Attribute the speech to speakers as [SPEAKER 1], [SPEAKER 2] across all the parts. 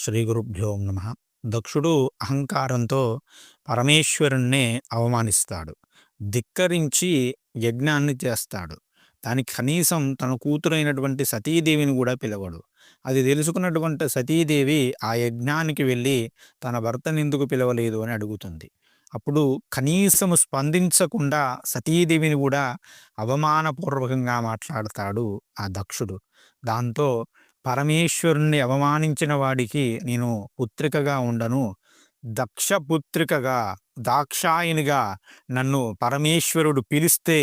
[SPEAKER 1] శ్రీ గురుభ్యో నమ. దక్షుడు అహంకారంతో పరమేశ్వరుణ్ణే అవమానిస్తాడు. ధిక్కరించి యజ్ఞాన్ని చేస్తాడు. దానికి కనీసం తన కూతురైనటువంటి సతీదేవిని కూడా పిలవడు. అది తెలుసుకున్నటువంటి సతీదేవి ఆ యజ్ఞానికి వెళ్ళి తన భర్తని ఎందుకు పిలవలేదు అని అడుగుతుంది. అప్పుడు కనీసం స్పందించకుండా సతీదేవిని కూడా అవమానపూర్వకంగా మాట్లాడతాడు ఆ దక్షుడు. దాంతో పరమేశ్వరుణ్ణి అవమానించిన వాడికి నేను పుత్రికగా ఉండను. దక్ష పుత్రికగా దాక్షాయనిగా నన్ను పరమేశ్వరుడు పిలిస్తే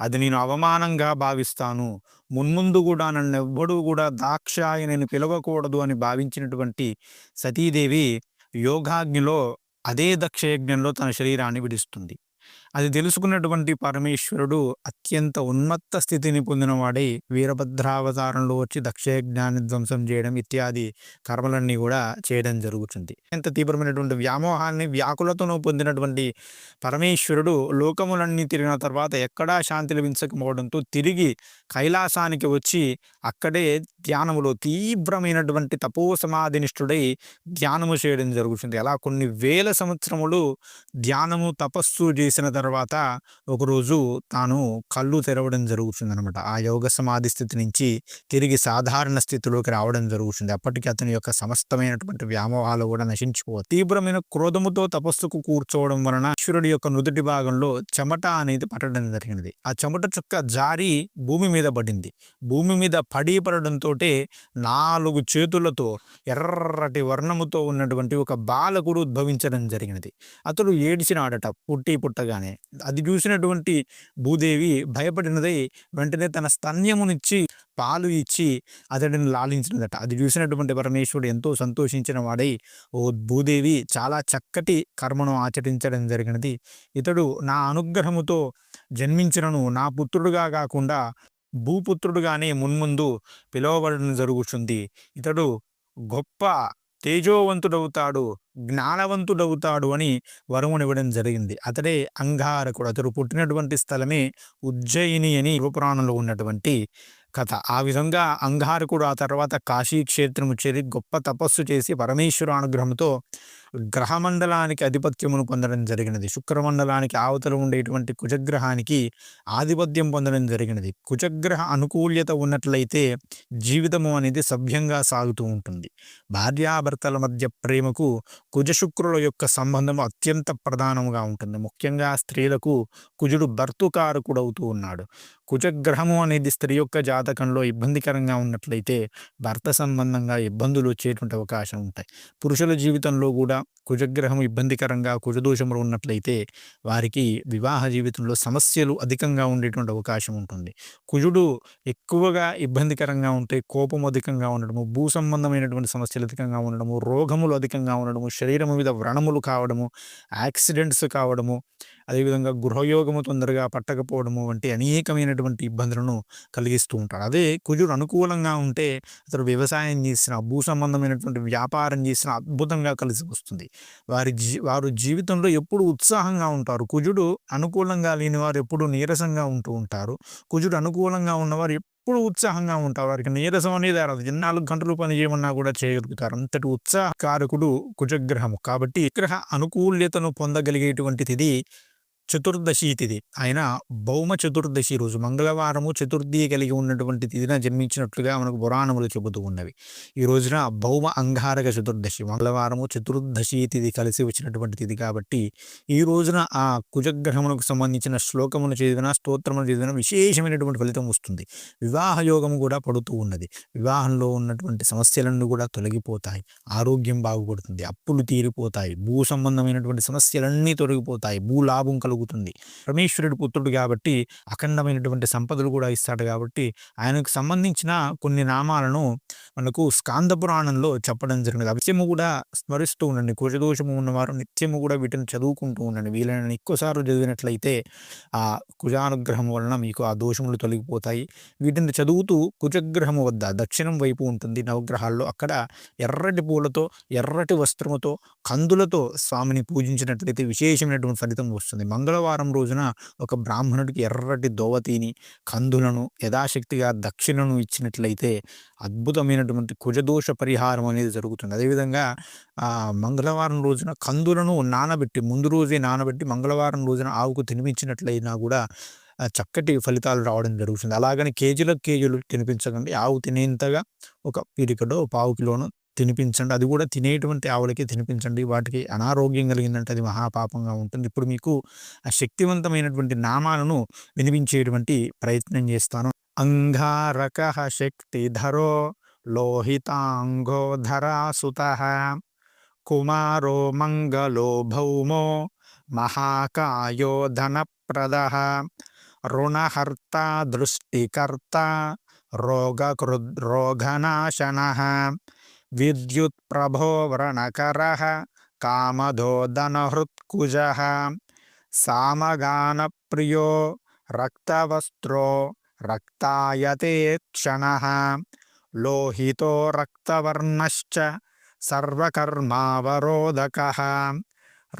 [SPEAKER 1] అది నేను అవమానంగా భావిస్తాను. మున్ముందు కూడా నన్ను ఎవ్వడూ కూడా దాక్షాయిని పిలవకూడదు అని భావించినటువంటి సతీదేవి యోగాగ్నిలో అదే దక్షయజ్ఞంలో తన శరీరాన్ని విడుస్తుంది. అది తెలుసుకున్నటువంటి పరమేశ్వరుడు అత్యంత ఉన్మత్త స్థితిని పొందినవాడై వీరభద్రావతారంలో వచ్చి దక్షయజ్ఞాన్ని ధ్వంసం చేయడం ఇత్యాది కర్మలన్నీ కూడా చేయడం జరుగుతుంది. ఎంత తీవ్రమైనటువంటి వ్యామోహాన్ని వ్యాకులతను పొందినటువంటి పరమేశ్వరుడు లోకములన్నీ తిరిగిన తర్వాత ఎక్కడా శాంతి లభించకపోవడంతో తిరిగి కైలాసానికి వచ్చి అక్కడే ధ్యానములో తీవ్రమైనటువంటి తపో సమాధినిష్ఠుడై ధ్యానము చేయడం జరుగుతుంది. అలా కొన్ని వేల సంవత్సరములు ధ్యానము తపస్సు చేసిన తర్వాత ఒకరోజు తాను కళ్ళు తెరవడం జరుగుతుంది అనమాట ఆ యోగ సమాధి స్థితి నుంచి తిరిగి సాధారణ స్థితిలోకి రావడం జరుగుతుంది. అప్పటికి అతని యొక్క సమస్తమైనటువంటి వ్యామోహాలు కూడా నశించిపోవు. తీవ్రమైన క్రోధముతో తపస్సుకు కూర్చోవడం వలన ఈశ్వరుడి యొక్క నుదుటి భాగంలో చెమట అనేది పట్టడం జరిగినది. ఆ చెమట చుక్క జారి భూమి మీద పడింది. భూమి మీద పడి పడడంతో నాలుగు చేతులతో ఎర్రటి వర్ణముతో ఉన్నటువంటి ఒక బాలకుడు ఉద్భవించడం జరిగినది. అతడు ఏడిచినాడట పుట్టి పుట్టగానే. అది చూసినటువంటి భూదేవి భయపడినదై వెంటనే తన స్తన్యమునిచ్చి పాలు ఇచ్చి అతడిని లాలించినదట. అది చూసినటువంటి పరమేశ్వరుడు ఎంతో సంతోషించిన వాడై ఓ భూదేవి చాలా చక్కటి కర్మను ఆచరించడం జరిగినది. ఇతడు నా అనుగ్రహముతో జన్మించినను నా పుత్రుడుగా కాకుండా భూపుత్రుడుగానే మున్ముందు పిలువబడడం జరుగుతుంది ఇతడు గొప్ప తేజోవంతుడవుతాడు జ్ఞానవంతుడవుతాడు అని వరమునివ్వడం జరిగింది. అతడే అంగారకుడు. అతడు పుట్టినటువంటి స్థలమే ఉజ్జయిని అని యువపురాణంలో ఉన్నటువంటి కథ. ఆ విధంగా అంగారకుడు ఆ తర్వాత కాశీ క్షేత్రము చేరి గొప్ప తపస్సు చేసి పరమేశ్వర అనుగ్రహంతో గ్రహమండలానికి ఆధిపత్యమును పొందడం జరిగినది. శుక్రమండలానికి ఆవతలు ఉండేటువంటి కుజగ్రహానికి ఆధిపత్యం పొందడం జరిగినది. కుజగ్రహ అనుకూల్యత ఉన్నట్లయితే జీవితము అనేది సభ్యంగా సాగుతూ ఉంటుంది. భార్యాభర్తల మధ్య ప్రేమకు కుజశుక్రుల యొక్క సంబంధం అత్యంత ప్రధానముగా ఉంటుంది. ముఖ్యంగా స్త్రీలకు కుజుడు భర్తుకారకుడవుతూ ఉన్నాడు. కుజగ్రహము అనేది స్త్రీ యొక్క జాతకంలో ఇబ్బందికరంగా ఉన్నట్లయితే భర్త సంబంధంగా ఇబ్బందులు వచ్చేటువంటి అవకాశం ఉంటాయి. పురుషుల జీవితంలో కూడా కుజగ్రహం ఇబ్బందికరంగా కుజదోషములు ఉన్నట్లయితే వారికి వివాహ జీవితంలో సమస్యలు అధికంగా ఉండేటువంటి అవకాశం ఉంటుంది. కుజుడు ఎక్కువగా ఇబ్బందికరంగా ఉంటే కోపం అధికంగా ఉండడము భూ సంబంధమైనటువంటి సమస్యలు అధికంగా ఉండడము రోగములు అధికంగా ఉండడము శరీరం మీద వ్రణములు కావడము యాక్సిడెంట్స్ కావడము అదేవిధంగా గృహయోగము తొందరగా పట్టకపోవడము వంటి అనేకమైనటువంటి ఇబ్బందులను కలిగిస్తూ ఉంటాడు. అదే కుజుడు అనుకూలంగా ఉంటే అతడు వ్యవసాయం చేసిన భూ సంబంధమైనటువంటి వ్యాపారం చేసిన అద్భుతంగా కలిసి వస్తుంది. వారి జీ వారు జీవితంలో ఎప్పుడు ఉత్సాహంగా ఉంటారు. కుజుడు అనుకూలంగా లేని వారు ఎప్పుడు నీరసంగా ఉంటూ ఉంటారు. కుజుడు అనుకూలంగా ఉన్నవారు ఎప్పుడు ఉత్సాహంగా ఉంటారు. వారికి నీరసం అనేది రాదు. నాలుగు గంటలు పని చేయమన్నా కూడా చేయగలుగుతారు. అంతటి ఉత్సాహకారకుడు కుజగ్రహము. కాబట్టి గ్రహ అనుకూల్యతను పొందగలిగేటువంటిది చతుర్దశి తిథి ఆయన భౌమ చతుర్దశి రోజు మంగళవారము చతుర్థి కలిగి ఉన్నటువంటి తిథిన జన్మించినట్లుగా మనకు పురాణములు చెబుతూ ఉన్నవి. ఈ రోజున భౌమ అంగారక చతుర్దశి మంగళవారము చతుర్దశి తిథి కలిసి వచ్చినటువంటి తిథి కాబట్టి ఈ రోజున ఆ కుజగ్రహములకు సంబంధించిన శ్లోకమును చదివిన స్తోత్రములు చదివిన విశేషమైనటువంటి ఫలితం వస్తుంది. వివాహ యోగము కూడా పడుతూ ఉన్నది. వివాహంలో ఉన్నటువంటి సమస్యలన్నీ కూడా తొలగిపోతాయి. ఆరోగ్యం బాగుపడుతుంది. అప్పులు తీరిపోతాయి. భూ సంబంధమైనటువంటి సమస్యలన్నీ తొలగిపోతాయి. భూ లాభం కలుగు కలుగుతుంది రమేశ్వరుడు పుత్రుడు కాబట్టి అఖండమైనటువంటి సంపదలు కూడా ఇస్తాడు కాబట్టి ఆయనకు సంబంధించిన కొన్ని నామాలను మనకు స్కాంద పురాణంలో చెప్పడం జరిగింది. నిత్యము కూడా స్మరిస్తూ ఉండండి. కుజదోషము ఉన్నవారు నిత్యము కూడా వీటిని చదువుకుంటూ ఉండండి. వీళ్ళని ఎక్కువసార్లు చదివినట్లయితే ఆ కుజానుగ్రహం వలన మీకు ఆ దోషములు తొలగిపోతాయి. వీటిని చదువుతూ కుజగ్రహము వద్ద దక్షిణం వైపు ఉంటుంది. నవగ్రహాల్లో అక్కడ ఎర్రటి పూలతో ఎర్రటి వస్త్రముతో కందులతో స్వామిని పూజించినట్లయితే విశేషమైనటువంటి ఫలితం వస్తుంది. మంగళ మంగళవారం రోజున ఒక బ్రాహ్మణుడికి ఎర్రటి దోవతీని కందులను యథాశక్తిగా దక్షిణను ఇచ్చినట్లయితే అద్భుతమైనటువంటి కుజదోష పరిహారం అనేది జరుగుతుంది. అదేవిధంగా మంగళవారం రోజున కందులను నానబెట్టి ముందు రోజే నానబెట్టి మంగళవారం రోజున ఆవుకు తినిపించినట్లయినా కూడా చక్కటి ఫలితాలు రావడం జరుగుతుంది. అలాగని కేజీలకు కేజీలు తినిపించకండి ఆవు తినేంతగా ఒక పీరికడో పావు కిలోను తినిపించండి. అది కూడా తినేటువంటి ఆవులకి తినిపించండి. వాటికి అనారోగ్యం కలిగిందంటే అది మహాపాపంగా ఉంటుంది. ఇప్పుడు మీకు ఆ శక్తివంతమైనటువంటి నామాలను వినిపించేటువంటి ప్రయత్నం చేస్తాను. అంగారక శక్తిధరో లోహితాంగోధరాసుత కుమారో మంగళో భౌమో మహాకాయో ధనప్రద రుణహర్త దృష్టికర్త రోగకృ రోగనాశన विद्युत्प्रभोव्रणकरः कामधोदनहृत्कुजः सामगानप्रियो रक्तवस्त्रो रक्तायते क्षणः लोहितो रक्तवर्णश्च सर्वकर्मावरोधकः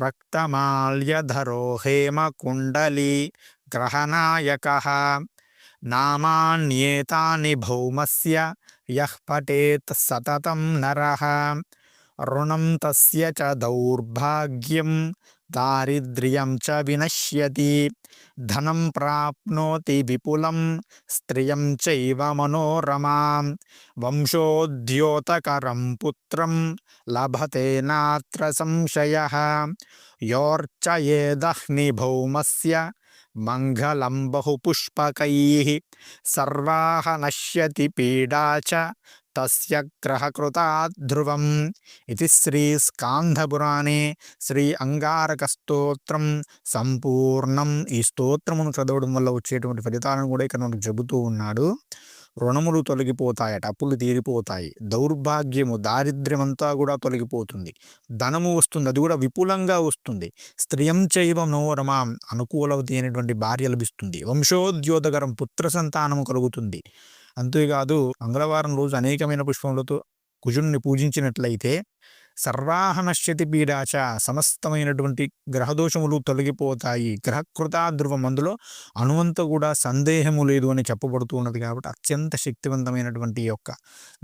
[SPEAKER 1] रक्तमाल्यधरो हेमकुण्डली ग्रहनायकः नामान्येतानि भौमस्य यः पठेत् सततं नरः, ऋणं तस्य च दौर्भाग्यं, दारिद्र्यं च विनश्यति, धनं प्राप्नोति विपुलं, स्त्रियं चैव मनोरमां, वंशोद्योतकरं पुत्रं लभते नात्र संशयः మంగళం బహుపుష్పకైः సర్వాహ నశ్యతి పీడా చ తస్య గ్రహకృతాధ్రువం ఇది శ్రీ స్కాంధపురాణే శ్రీ అంగారక స్తోత్రం సంపూర్ణం ఈ స్తోత్రమును చదవడం వల్ల వచ్చేటువంటి ఫలితాలను కూడా ఇక్కడ మనకు చెబుతూ ఉన్నాడు. రుణములు తొలగిపోతాయట అప్పులు తీరిపోతాయి. దౌర్భాగ్యము దారిద్ర్యమంతా కూడా తొలగిపోతుంది. ధనము వస్తుంది అది కూడా విపులంగా వస్తుంది. స్త్రియం చైవ నోరమాం అనుకూలవతి భార్య లభిస్తుంది. వంశోద్యోతకరం పుత్ర సంతానము కలుగుతుంది. అంతేకాదు మంగళవారం రోజు అనేకమైన పుష్పములతో కుజుణ్ణి పూజించినట్లయితే సర్వాహనశ్యతి పీడాచ సమస్తమైనటువంటి గ్రహదోషములు తొలగిపోతాయి. గ్రహకృతా ధ్రువం అందులో అణువంత కూడా సందేహము లేదు అని చెప్పబడుతూ ఉన్నది కాబట్టి అత్యంత శక్తివంతమైనటువంటి యొక్క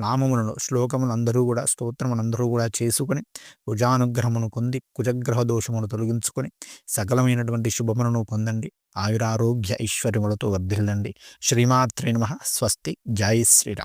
[SPEAKER 1] నామములను శ్లోకములు అందరూ కూడా స్తోత్రములు అందరూ కూడా చేసుకుని కుజానుగ్రహమును పొంది కుజగ్రహ దోషమును తొలగించుకొని సకలమైనటువంటి శుభములను పొందండి. ఆయురారోగ్య ఐశ్వర్యములతో వర్ధిల్లండి. శ్రీమాత్రే నమ. స్వస్తి. జై శ్రీరామ్.